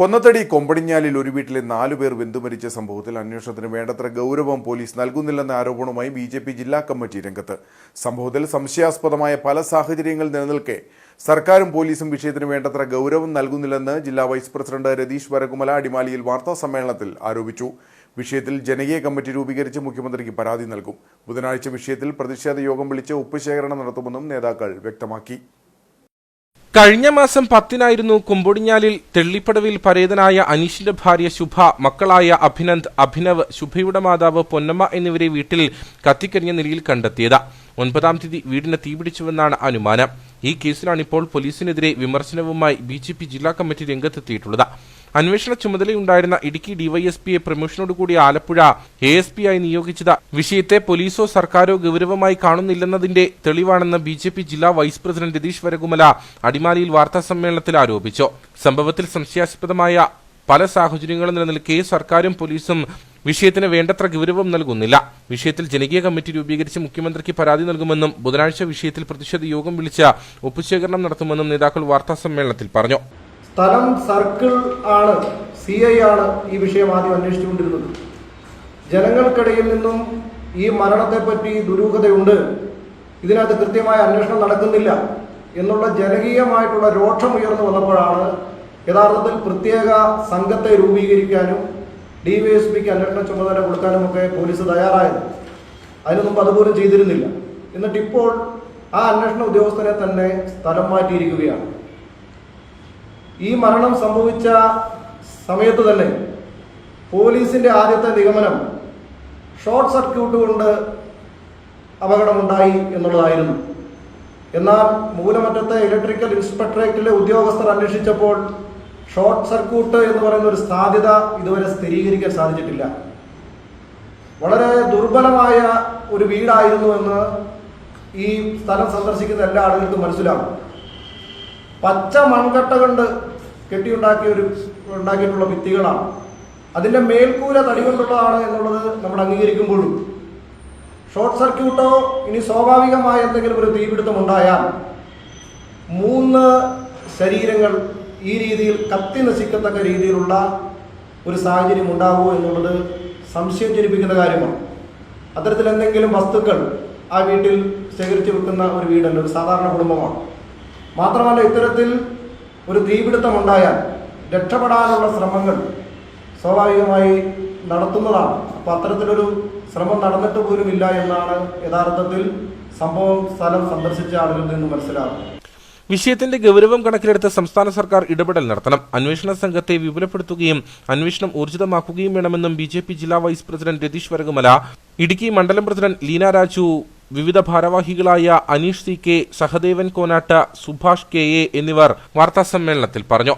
കൊന്നത്തടി കൊമ്പടിഞ്ഞാലിൽ ഒരു വീട്ടിലെ നാലു പേർ വെന്തുമരിച്ച സംഭവത്തിൽ അന്വേഷണത്തിന് വേണ്ടത്ര ഗൗരവം പോലീസ് നൽകുന്നില്ലെന്ന ആരോപണവുമായി ബി ജെ പി ജില്ലാ കമ്മിറ്റി രംഗത്ത്. സംഭവത്തിൽ സംശയാസ്പദമായ പല സാഹചര്യങ്ങൾ നിലനിൽക്കെ സർക്കാരും പോലീസും വിഷയത്തിന് വേണ്ടത്ര ഗൗരവം നൽകുന്നില്ലെന്ന് ജില്ലാ വൈസ് പ്രസിഡന്റ് രതീഷ് വരകുമല അടിമാലിയിൽ വാർത്താ സമ്മേളനത്തിൽ ആരോപിച്ചു. വിഷയത്തിൽ ജനകീയ കമ്മിറ്റി രൂപീകരിച്ച് മുഖ്യമന്ത്രിക്ക് പരാതി നൽകും. ബുധനാഴ്ച വിഷയത്തിൽ പ്രതിഷേധ യോഗം വിളിച്ച് ഒപ്പുശേഖരണം നടത്തുമെന്നും നേതാക്കൾ വ്യക്തമാക്കി. കഴിഞ്ഞ മാസം പത്തിനായിരുന്നു കുമ്പൊടിഞ്ഞാലിൽ തെള്ളിപ്പടവിൽ പരേതനായ അനീഷിന്റെ ഭാര്യ ശുഭ മക്കളായ അഭിനന്ദ് അഭിനവ് ശുഭയുടെ മാതാവ് പൊന്നമ്മ എന്നിവരെ വീട്ടിൽ കത്തിക്കരിഞ്ഞ നിലയിൽ കണ്ടെത്തിയത്. ഒൻപതാം തീയതി വീടിന് തീപിടിച്ചുവെന്നാണ് അനുമാനം. ഈ കേസിലാണ് ഇപ്പോൾ പോലീസിനെതിരെ വിമർശനവുമായി ബി ജില്ലാ കമ്മിറ്റി രംഗത്തെത്തിയിട്ടുള്ളത്. അന്വേഷണ ചുമതലയുണ്ടായിരുന്ന ഇടുക്കി ഡിവൈഎസ്പിയെ പ്രമോഷനോടുകൂടി ആലപ്പുഴ എ എസ് പി ആയി നിയോഗിച്ചത്. വിഷയത്തെ പോലീസോ സർക്കാരോ ഗൗരവമായി കാണുന്നില്ലെന്നതിന്റെ തെളിവാണെന്ന് ബി ജെ പി ജില്ലാ വൈസ് പ്രസിഡന്റ് രതീഷ് വരകുമല അടിമാലിയിൽ വാർത്താ സമ്മേളനത്തിൽ ആരോപിച്ചു. സംഭവത്തിൽ സംശയാസ്പദമായ പല സാഹചര്യങ്ങളും നിലനിൽക്കെ സർക്കാരും പോലീസും വിഷയത്തിന് വേണ്ടത്ര ഗൗരവം നൽകുന്നില്ല. വിഷയത്തിൽ ജനകീയ കമ്മിറ്റി രൂപീകരിച്ച് മുഖ്യമന്ത്രിക്ക് പരാതി നൽകുമെന്നും ബുധനാഴ്ച വിഷയത്തിൽ പ്രതിഷേധ യോഗം വിളിച്ച് ഒപ്പുശേഖരണം നടത്തുമെന്നും നേതാക്കൾ വാർത്താ സമ്മേളനത്തിൽ പറഞ്ഞു. സ്ഥലം സർക്കിൾ ആണ് സി ഐ ആണ് ഈ വിഷയം ആദ്യം അന്വേഷിച്ചുകൊണ്ടിരുന്നത്. ജനങ്ങൾക്കിടയിൽ നിന്നും ഈ മരണത്തെപ്പറ്റി ദുരൂഹതയുണ്ട്. ഇതിനകത്ത് കൃത്യമായ അന്വേഷണം നടക്കുന്നില്ല എന്നുള്ള ജനകീയമായിട്ടുള്ള രോക്ഷം ഉയർന്നു വന്നപ്പോഴാണ് യഥാർത്ഥത്തിൽ പ്രത്യേക സംഘത്തെ രൂപീകരിക്കാനും ഡി വൈ എസ് പിക്ക് അന്വേഷണ ചുമതല കൊടുക്കാനും ഒക്കെ പോലീസ് തയ്യാറായത്. അതിനു മുമ്പ് അതുപോലും ചെയ്തിരുന്നില്ല. എന്നിട്ട് ഇപ്പോൾ ആ അന്വേഷണ ഉദ്യോഗസ്ഥനെ തന്നെ സ്ഥലം മാറ്റിയിരിക്കുകയാണ്. ഈ മരണം സംഭവിച്ച സമയത്ത് തന്നെ പോലീസിന്റെ ആദ്യത്തെ നിഗമനം ഷോർട്ട് സർക്യൂട്ട് കൊണ്ട് അപകടമുണ്ടായി എന്നുള്ളതായിരുന്നു. എന്നാൽ മൂലമറ്റത്തെ ഇലക്ട്രിക്കൽ ഇൻസ്പെക്ടറേറ്റിലെ ഉദ്യോഗസ്ഥർ അന്വേഷിച്ചപ്പോൾ ഷോർട്ട് സർക്യൂട്ട് എന്ന് പറയുന്ന ഒരു സാധ്യത ഇതുവരെ സ്ഥിരീകരിക്കാൻ സാധിച്ചിട്ടില്ല. വളരെ ദുർബലമായ ഒരു വീടായിരുന്നു എന്ന് ഈ സ്ഥലം സന്ദർശിക്കുന്ന എല്ലാ ആളുകൾക്കും മനസ്സിലാകും. പച്ച മൺകട്ട കൊണ്ട് കെട്ടിയുണ്ടാക്കിയ ഒരു ഉണ്ടാക്കിയിട്ടുള്ള ഭിത്തികളാണ്. അതിന്റെ മേൽക്കൂര തടി കൊണ്ടുള്ളതാണ് എന്നുള്ളത് നമ്മൾ അംഗീകരിക്കുമ്പോഴും. ഷോർട്ട് സർക്യൂട്ടോ ഇനി സ്വാഭാവികമായ എന്തെങ്കിലും ഒരു തീപിടുത്തം ഉണ്ടായാൽ മൂന്ന് ശരീരങ്ങൾ ഈ രീതിയിൽ കത്തി നശിക്കത്തക്ക രീതിയിലുള്ള ഒരു സാഹചര്യം ഉണ്ടാകുമോ എന്നുള്ളത് സംശയം ജനിപ്പിക്കുന്ന കാര്യമാണ്. അത്തരത്തിൽ എന്തെങ്കിലും വസ്തുക്കൾ ആ വീട്ടിൽ ശേഖരിച്ചു വെക്കുന്ന ഒരു വീടല്ല ഒരു സാധാരണ കുടുംബമാണ്. മാത്രമല്ല ഇത്തരത്തിൽ ഒരു തീപിടുത്തം ഉണ്ടായാൽ രക്ഷപ്പെടാനുള്ള ശ്രമങ്ങൾ സ്വാഭാവികമായി നടത്തുന്നതാണ്. അപ്പോൾ അത്തരത്തിലൊരു ശ്രമം നടന്നിട്ട് പോലുമില്ല എന്നാണ് യഥാർത്ഥത്തിൽ സംഭവം സ്ഥലം സന്ദർശിച്ച ആളുകളിൽ നിന്ന് മനസ്സിലാകുന്നത്. വിഷയത്തിന്റെ ഗൗരവം കണക്കിലെടുത്ത് സംസ്ഥാന സർക്കാർ ഇടപെടൽ നടത്തണം. അന്വേഷണ സംഘത്തെ വിപുലപ്പെടുത്തുകയും അന്വേഷണം ഊർജിതമാക്കുകയും വേണമെന്നും ബി ജെ പി ജില്ലാ വൈസ് പ്രസിഡന്റ് രതീഷ് വരകുമല ഇടുക്കി മണ്ഡലം പ്രസിഡന്റ് ലീന രാജു വിവിധ ഭാരവാഹികളായ Aneesh C K Sahadevan Konatta Subhash K A എന്നിവർ വാർത്താസമ്മേളനത്തിൽ പറഞ്ഞു.